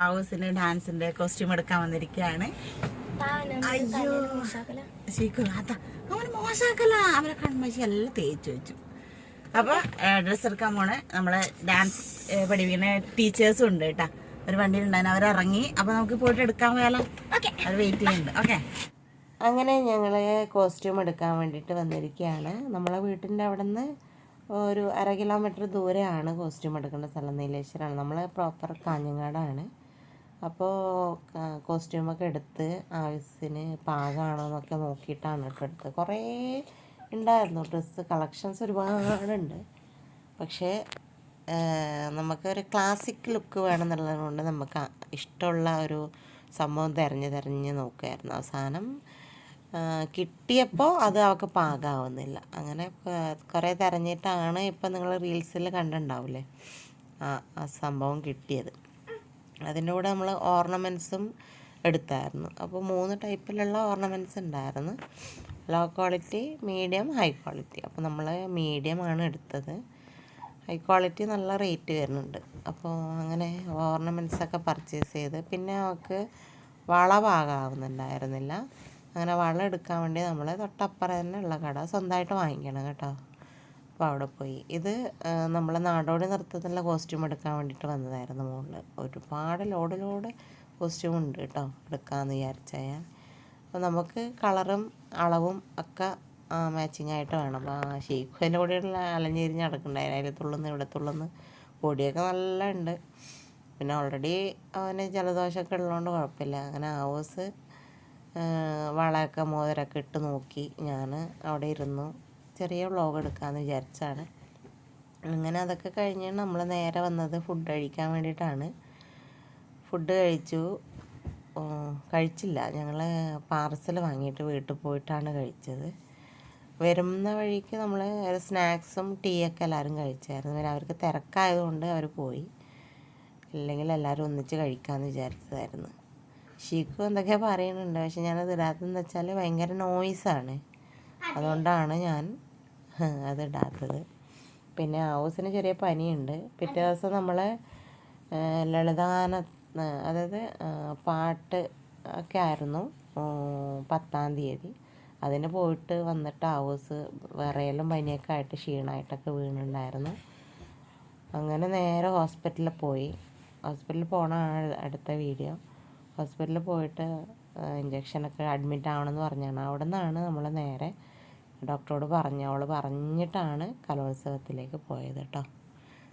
ഹൗസിന് ഡാൻസിന്റെ കോസ്റ്റ്യൂം എടുക്കാൻ വന്നിരിക്കുകയാണ്. അയ്യോ. ശരിക്കും അതാ. അവന് മോശാക്കല അവരെ കൺമശി എല്ലാം തേച്ച് വെച്ചു. അപ്പൊ ഡ്രസ്സ് എടുക്കാൻ പോണെ. നമ്മളെ ഡാൻസ് പഠിപ്പിക്കുന്ന ടീച്ചേഴ്സും ഉണ്ട് കേട്ടാ. ഒരു വണ്ടിയിൽ ഉണ്ടായിരുന്നു അവരിറങ്ങി. അപ്പൊ നമുക്ക് പോയിട്ട് എടുക്കാൻ പോയാലോ? അവർ വെയിറ്റ് ചെയ്യുന്നുണ്ട്. ഓക്കെ. അങ്ങനെ ഞങ്ങൾ കോസ്റ്റ്യൂം എടുക്കാൻ വേണ്ടിട്ട് വന്നിരിക്കുകയാണ്. നമ്മളെ വീട്ടിന്റെ അവിടെ നിന്ന് ഒരു അര കിലോമീറ്റർ ദൂരെയാണ് കോസ്റ്റ്യൂം എടുക്കേണ്ട സ്ഥലം. നീലേശ്വരമാണ് നമ്മൾ പ്രോപ്പർ കാഞ്ഞങ്ങാടാണ്. അപ്പോൾ കോസ്റ്റ്യൂമൊക്കെ എടുത്ത് ആവശ്യത്തിന് പാകമാണോ എന്നൊക്കെ നോക്കിയിട്ടാണ് കേട്ടോ എടുത്തത്. കുറേ ഉണ്ടായിരുന്നു. ഡ്രസ്സ് കളക്ഷൻസ് ഒരുപാടുണ്ട്. പക്ഷേ നമുക്ക് ഒരു ക്ലാസിക് ലുക്ക് വേണമെന്നുള്ളത് കൊണ്ട് നമുക്ക് ഇഷ്ടമുള്ള ഒരു സംഭവം തിരഞ്ഞ് തിരഞ്ഞ് നോക്കുമായിരുന്നു അവസാനം കിട്ടിയപ്പോൾ അത് അവൾക്ക് പാകാവുന്നില്ല. അങ്ങനെ കുറേ തിരഞ്ഞിട്ടാണ് ഇപ്പം നിങ്ങൾ റീൽസിൽ കണ്ടിട്ടുണ്ടാവില്ലേ ആ ആ സംഭവം കിട്ടിയത്. അതിന്റെ കൂടെ നമ്മൾ ഓർണമെന്റ്സും എടുത്തായിരുന്നു. അപ്പോൾ മൂന്ന് ടൈപ്പിലുള്ള ഓർണമെന്റ്സ് ഉണ്ടായിരുന്നു. Low quality medium high quality അപ്പോൾ നമ്മൾ മീഡിയമാണ് എടുത്തത്. ഹൈ ക്വാളിറ്റി നല്ല റേറ്റ് വരുന്നുണ്ട്. അപ്പോൾ അങ്ങനെ ഓർണമെൻസൊക്കെ പർച്ചേസ് ചെയ്ത് പിന്നെ അവൾക്ക് വള പാകാവുന്നുണ്ടായിരുന്നില്ല. അങ്ങനെ വള എടുക്കാൻ വേണ്ടി നമ്മൾ തൊട്ടപ്പുറം തന്നെ ഉള്ള കട സ്വന്തമായിട്ട് വാങ്ങിക്കണം കേട്ടോ. അപ്പോൾ അവിടെ പോയി. ഇത് നമ്മളെ നാടോടി നൃത്തത്തിലുള്ള കോസ്റ്റ്യൂം എടുക്കാൻ വേണ്ടിയിട്ട് വന്നതായിരുന്നു മുകളിൽ ഒരുപാട് ലോഡ് ലോഡ് കോസ്റ്റ്യൂം ഉണ്ട് കേട്ടോ എടുക്കാമെന്ന് വിചാരിച്ചാൽ ഞാൻ. അപ്പോൾ നമുക്ക് കളറും അളവും ഒക്കെ മാച്ചിങ് ആയിട്ട് വേണം. അപ്പോൾ ഷെയ്ഖുവിന്റെ കൂടെയുള്ള അലഞ്ഞിരിഞ്ഞ് നടക്കണ്ടായിരുന്നു. അതിൽ തുള്ളുന്ന് ഇവിടെ തുള്ളുന്ന് പൊടിയൊക്കെ നല്ല ഉണ്ട്. പിന്നെ ഓൾറെഡി അവന് ജലദോഷമൊക്കെ ഉള്ളതുകൊണ്ട് കുഴപ്പമില്ല. അങ്ങനെ ഹൗസ് വളയൊക്കെ മോതിരൊക്കെ ഇട്ട് നോക്കി. ഞാൻ അവിടെ ഇരുന്നു. ചെറിയ വ്ളോഗ് എടുക്കാമെന്ന് വിചാരിച്ചാണ്. അങ്ങനെ അതൊക്കെ കഴിഞ്ഞ് നമ്മൾ നേരെ വന്നത് ഫുഡ് കഴിക്കാൻ വേണ്ടിയിട്ടാണ്. ഫുഡ് കഴിച്ചു. കഴിച്ചില്ല. ഞങ്ങൾ പാർസൽ വാങ്ങിയിട്ട് വീട്ടിൽ പോയിട്ടാണ് കഴിച്ചത്. വരുന്ന വഴിക്ക് നമ്മൾ സ്നാക്സും ടീയൊക്കെ എല്ലാവരും കഴിച്ചായിരുന്നു. പിന്നെ അവർക്ക് തിരക്കായതുകൊണ്ട് അവർ പോയി. അല്ലെങ്കിൽ എല്ലാവരും ഒന്നിച്ച് കഴിക്കാമെന്ന് വിചാരിച്ചതായിരുന്നു. ഷീക്കും എന്തൊക്കെയാണ് പറയുന്നുണ്ട്. പക്ഷെ ഞാനത് ഇടാത്തതെന്ന് വെച്ചാൽ ഭയങ്കര നോയ്സാണ് അതുകൊണ്ടാണ് ഞാൻ അത് ഇടാത്തത് പിന്നെ ഹൗസിന് ചെറിയ പനിയുണ്ട്. പിറ്റേ ദിവസം നമ്മൾ ലളിതഗാന അതായത് പാട്ട് ഒക്കെ ആയിരുന്നു പത്താം തീയതി. അതിന് പോയിട്ട് വന്നിട്ട് ഹൗസ് വിറയലും പനിയൊക്കെ ആയിട്ട് ക്ഷീണമായിട്ടൊക്കെ വീണുണ്ടായിരുന്നു. അങ്ങനെ നേരെ ഹോസ്പിറ്റലിൽ പോയി. ഹോസ്പിറ്റലിൽ പോകണമാണ് അടുത്ത വീഡിയോ. ഹോസ്പിറ്റലിൽ പോയിട്ട് ഇഞ്ചക്ഷനൊക്കെ അഡ്മിറ്റ് ആവണമെന്ന് പറഞ്ഞാണ്. അവിടെ നിന്നാണ് നമ്മൾ നേരെ ഡോക്ടറോട് പറഞ്ഞു അവൾ പറഞ്ഞിട്ടാണ് കലോത്സവത്തിലേക്ക് പോയത് കേട്ടോ.